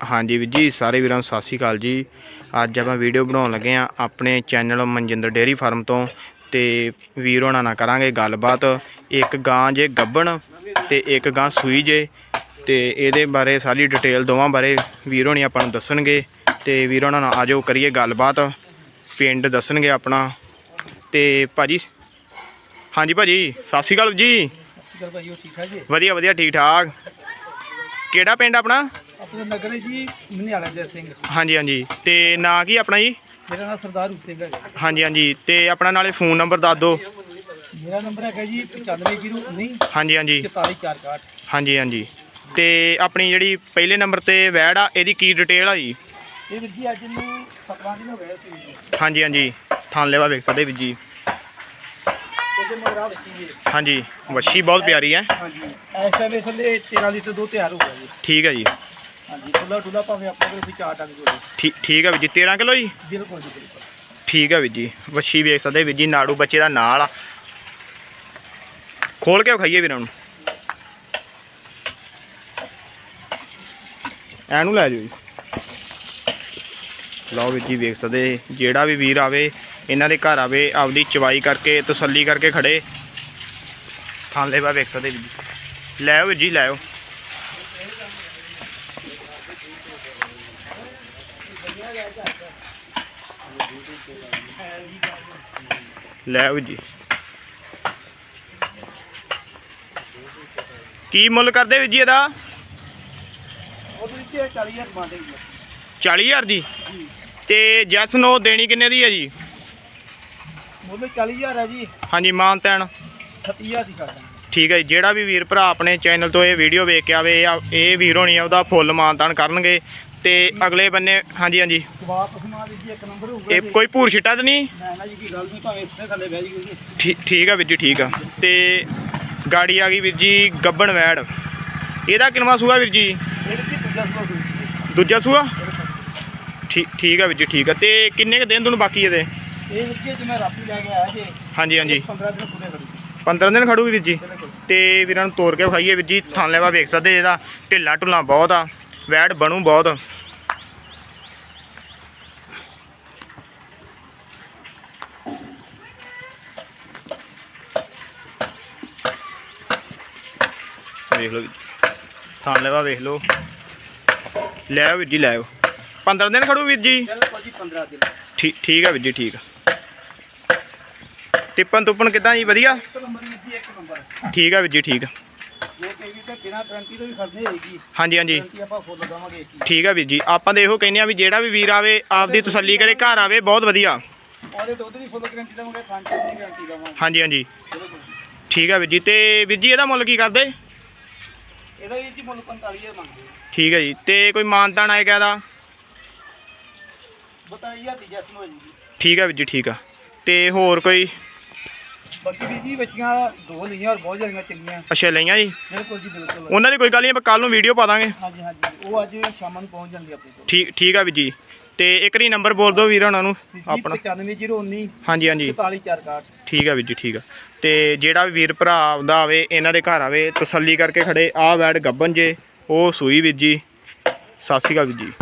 ਹਾਂਜੀ ਵੀਰ ਜੀ ਸਾਰੇ ਵੀਰਾਂ ਨੂੰ ਸਤਿ ਸ਼੍ਰੀ ਅਕਾਲ ਜੀ। ਅੱਜ ਆਪਾਂ ਵੀਡੀਓ ਬਣਾਉਣ ਲੱਗੇ ਆ ਆਪਣੇ ਚੈਨਲ ਮਨਜਿੰਦਰ ਡੇਅਰੀ ਫਾਰਮ ਤੋਂ ਤੇ ਵੀਰ ਹੋਣਾ ਨਾਲ ਕਰਾਂਗੇ ਗੱਲਬਾਤ। ਇੱਕ ਗਾਂ ਜੇ ਗੱਬਣ ਤੇ ਇੱਕ ਗਾਂ ਸੂਈ ਜੇ ਤੇ ਇਹਦੇ ਬਾਰੇ ਸਾਰੀ ਡਿਟੇਲ ਦੋਵਾਂ ਬਾਰੇ ਵੀਰ ਹੋਣੀ ਆਪਾਂ ਨੂੰ ਦੱਸਣਗੇ ਤੇ ਵੀਰ ਹੋਣਾ ਨਾਲ ਆਜੋ ਕਰੀਏ ਗੱਲਬਾਤ। ਪਿੰਡ ਦੱਸਣਗੇ ਆਪਣਾ ਤੇ ਭਾਜੀ ਹਾਂਜੀ ਭਾਜੀ ਸਤਿ ਸ਼੍ਰੀ ਅਕਾਲ ਜੀ। ਭਾਈ ਉਹ ਠੀਕ ਠਾਕ ਜੀ? ਵਧੀਆ ਵਧੀਆ ਠੀਕ ਠਾਕ। ਕਿਹੜਾ ਪਿੰਡ ਆਪਣਾ? ਆਪਣਾ ਨਗਰ ਹੈ ਜੀ ਮਨਿਆਲਾ ਜੈ ਸਿੰਘ। ਹਾਂਜੀ ਹਾਂਜੀ। ਤੇ ਨਾਂ ਕੀ ਆਪਣਾ ਜੀ? ਮੇਰਾ ਨਾਮ ਸਰਦਾਰ ਹੁਸੈਨ ਸਿੰਘ ਹੈ ਹਾਂਜੀ ਹਾਂਜੀ। ਤੇ ਆਪਣਾ ਨਾਲੇ ਫੋਨ ਨੰਬਰ ਦੱਸ ਦਿਓ। ਮੇਰਾ ਨੰਬਰ ਹੈਗਾ ਜੀ 9519 ਹਾਂਜੀ ਹਾਂਜੀ। 4461 ਹਾਂਜੀ ਹਾਂਜੀ। ਤੇ ਆਪਣੀ ਜਿਹੜੀ ਪਹਿਲੇ ਨੰਬਰ ਤੇ ਵੈੜ ਆ ਇਹਦੀ ਕੀ ਡਿਟੇਲ ਆ ਜੀ? ਇਹ ਵੀਰ ਜੀ ਅੱਜ ਨੂੰ 17 ਦਿਨ ਹੋ ਗਏ ਸੀ ਹਾਂਜੀ ਹਾਂਜੀ। ਥਾਨ ਲੈਵਾ ਵੇਖ ਸਕਦੇ ਵੀਰ ਜੀ। ਮਗਰਾ ਬੱਚੀ ਜੀ। ਹਾਂਜੀ ਵੱਛੀ ਬਹੁਤ ਪਿਆਰੀ ਹੈ। ਹਾਂਜੀ। ਇਸ ਟਾਈਮ ਇਹ ਥੱਲੇ 13 ਲੀਟਰ ਦੁੱਧ ਤਿਆਰ ਹੋ ਗਿਆ ਜੀ। ਠੀਕ ਹੈ ਜੀ। ਹਾਂਜੀ ਖੁੱਲਾ ਡੁੱਲਾ ਭਾਵੇਂ ਆਪਣੇ ਕੋਲ ਵੀ ਚਾਰ ਟੰਗ ਜੋੜੇ ਠੀਕ ਠੀਕ ਹੈ ਵੀਰ ਜੀ 13 ਕਿਲੋ ਜੀ? ਬਿਲਕੁਲ ਜੀ ਬਿਲਕੁਲ। ਠੀਕ ਹੈ ਵੀਰ ਜੀ ਵੱਛੀ ਵੇਖ ਸਕਦੇ ਵੀਰ ਜੀ ਨਾੜੂ ਬੱਚੇ ਦਾ ਨਾਲ ਆ। ਖੋਲ ਕੇ ਖਾਈਏ ਵੀਰਾਂ ਨੂੰ। ਐਨੂੰ ਲੈ ਜਾਓ ਜੀ। ਲਓ ਵੀਰ ਜੀ ਵੇਖ ਸਕਦੇ ਜਿਹੜਾ ਵੀ ਵੀਰ ਆਵੇ ਇਹਨਾਂ ਦੇ ਘਰ ਆਵੇ ਆਪਦੀ ਚਵਾਈ ਕਰਕੇ ਤਸੱਲੀ ਕਰਕੇ ਖੜੇ। ਥਾਂਲੇ ਵਾ ਵੇਖ ਸਕਦੇ ਵੀਰ ਜੀ। ਲੈ ਆਓ ਵੀਰ ਜੀ ਲੈ ਲੈ ਆਓ ਜੀ। ਕੀ ਮੁੱਲ ਕਰਦੇ ਵੀਰ ਜੀ ਇਹਦਾ? ਉਹਦੇ ਵਿੱਚ 40000 ਮੰਗਦੇ ਜੀ। 40000 ਦੀ? ਤੇ ਜੈਸ ਨੋ ਦੇਣੀ ਕਿੰਨੇ ਦੀ ਹੈ ਜੀ? ਮੁੱਲ 40000 ਹੈ ਜੀ। ਹਾਂਜੀ ਮਾਨਤੈਨ 30000 ਦੀ ਕਰਦਾ ਠੀਕ ਹੈ ਜਿਹੜਾ ਵੀ ਵੀਰ ਭਰਾ ਆਪਣੇ ਚੈਨਲ ਤੋਂ ਇਹ ਵੀਡੀਓ ਵੇਖ ਕੇ ਆਵੇ ਇਹ ਵੀਰ ਹੋਣੀ ਆ ਉਹਦਾ ਫੁੱਲ ਮਾਨਤਾਨ ਕਰਨਗੇ। ਤੇ ਅਗਲੇ ਬੰਨੇ ਹਾਂਜੀ ਹਾਂਜੀ। ਇਹ ਕੋਈ ਭੂਰ ਛਿੱਟਾ ਤਾਂ ਨਹੀਂ? ਠੀਕ ਆ ਵੀਰ ਜੀ ਠੀਕ ਆ। ਤੇ ਗਾੜੀ ਆ ਗਈ ਵੀਰ ਜੀ ਗੱਬਣ ਵੈੜ। ਇਹਦਾ ਕਿੰਨਵਾ ਸੂਆ ਵੀਰ ਜੀ? ਦੂਜਾ ਸੂਆ? ਠੀਕ ਠੀਕ ਆ ਵੀਰ ਜੀ ਠੀਕ ਆ। ਤੇ ਕਿੰਨੇ ਕ ਦਿਨ ਤੁਹਾਨੂੰ ਬਾਕੀ ਇਹਦੇ? ਇਹ ਜੀ ਅੱਜ ਮੈਂ ਰਾਤੀ ਲੈ ਕੇ ਆਇਆ ਜੀ। ਹਾਂਜੀ ਹਾਂਜੀ। 15 ਦਿਨ ਪੂਰੇ ਖੜੀ 15 ਦਿਨ ਖੜੂਗੀ ਵੀਰ ਜੀ? ਤੇ ਵੀਰਾਂ ਨੂੰ ਤੋੜ ਕੇ ਵਿਖਾਈਏ ਵੀਰ ਜੀ ਥਾਂ ਲੈਵਾ ਵੇਖ ਸਕਦੇ ਇਹਦਾ। ਢਿੱਲਾ ਢੁੱਲਾ ਬਹੁਤ ਆ ਵੈੜ ਬਣੂ ਬਹੁਤ। ਵੇਖ ਲਓ ਥਾਂ ਲੈਵਾ ਵੇਖ ਲਓ। ਲੈ ਵੀਰ ਜੀ ਲੈ 15 ਦਿਨ ਖੜੂ ਵੀਰ ਜੀ? ਬਿਲਕੁਲ ਜੀ 15 ਦਿਨ। ਠੀਕ ਠੀਕ ਆ ਵੀਰ ਜੀ ਠੀਕ ਟਿੱਪਣ ਤੁੱਪਣ ਕਿਦਾਂ ਜੀ ਵਧੀਆ? ਇੱਕ ਨੰਬਰ ਵੀਰ ਜੀ ਇੱਕ ਨੰਬਰ। ਠੀਕ ਆ ਵੀਰ ਜੀ ਠੀਕ ਆ। ਜੇ ਕਹੀ ਤੇ ਬਿਨਾ ਗਰੰਟੀ ਤੋਂ ਵੀ ਖੜਨੇ ਹੋਏਗੀ। ਹਾਂਜੀ ਹਾਂਜੀ। ਗਰੰਟੀ ਆਪਾਂ ਫੁੱਲ ਠੀਕ ਆ ਵੀਰ ਜੀ ਆਪਾਂ ਤਾਂ ਇਹੋ ਕਹਿੰਦੇ ਆ ਵੀ ਜਿਹੜਾ ਵੀ ਵੀਰ ਆਵੇ ਆਪਦੀ ਤਸੱਲੀ ਕਰੇ ਘਰ ਆਵੇ ਬਹੁਤ ਵਧੀਆ। ਉਹਦੇ ਦੁੱਧ ਦੀ ਫੁੱਲ ਗਰੰਟੀ ਦੇਵਾਂਗੇ ਖਾਣ ਪੀਣ ਦੀ ਗਰੰਟੀ ਦੇਵਾਂਗੇ। ਹਾਂਜੀ ਹਾਂਜੀ। ਠੀਕ ਆ ਵੀਰ ਜੀ ਤੇ ਵੀਰ ਜੀ ਇਹਦਾ ਮੁੱਲ ਕੀ ਕਰਦੇ? ਇਹਦਾ ਵੀਰ ਜੀ ਮੁੱਲ 45000 ਮੰਗਦੇ ਠੀਕ ਹੈ ਜੀ ਤੇ ਕੋਈ ਮਾਨਤਾਨ ਆਏਗਾ ਇਹਦਾ ਬਤਾਈਆ ਦੀ ਜੈਸਨ ਹੋ ਜੀ ਠੀਕ ਆ ਵੀਰ ਜੀ ਠੀਕ ਆ। ਤੇ ਹੋਰ ਕੋਈ? ਬਾਕੀ ਵੀਰ ਜੀ ਬੱਚੀਆਂ ਦੋ ਲਈਆਂ ਔਰ ਬਹੁਤ ਜਰੀਆਂ ਚੱਲੀਆਂ। ਅੱਛਾ ਲਈਆਂ ਜੀ? ਬਿਲਕੁਲ ਜੀ ਬਿਲਕੁਲ। ਉਹਨਾਂ ਦੀ ਕੋਈ ਗੱਲ ਨਹੀਂ ਆਪਾਂ ਕੱਲ ਨੂੰ ਵੀਡੀਓ ਪਾ ਦਾਂਗੇ। ਹਾਂਜੀ ਹਾਂਜੀ। ਉਹ ਅੱਜ ਸ਼ਾਮਾਂ ਨੂੰ ਪਹੁੰਚ ਜਾਂਦੀ ਆਪਣੇ ਕੋਲ। ਠੀਕ ਠੀਕ ਆ ਵੀਰ ਜੀ। ਤੇ ਇੱਕ ਰੀ ਨੰਬਰ ਬੋਲ ਦਿਓ ਵੀਰ ਉਹਨਾਂ ਨੂੰ ਆਪਣਾ। 95019 ਹਾਂਜੀ ਹਾਂਜੀ। 44461 ਠੀਕ ਆ ਵੀਰ ਜੀ ਠੀਕ ਆ। ਤੇ ਜਿਹੜਾ ਵੀ ਵੀਰ ਭਰਾ ਆਉਂਦਾ ਆਵੇ ਇਹਨਾਂ ਦੇ ਘਰ ਆਵੇ ਤਸੱਲੀ ਕਰਕੇ ਖੜੇ ਆਹ ਵੈੜ ਗੱਬਨ ਜੇ ਉਹ ਸੂਈ ਵੀਰ ਜੀ। ਸਤਿ ਸ਼੍ਰੀ ਅਕਾਲ ਵੀਰ ਜੀ।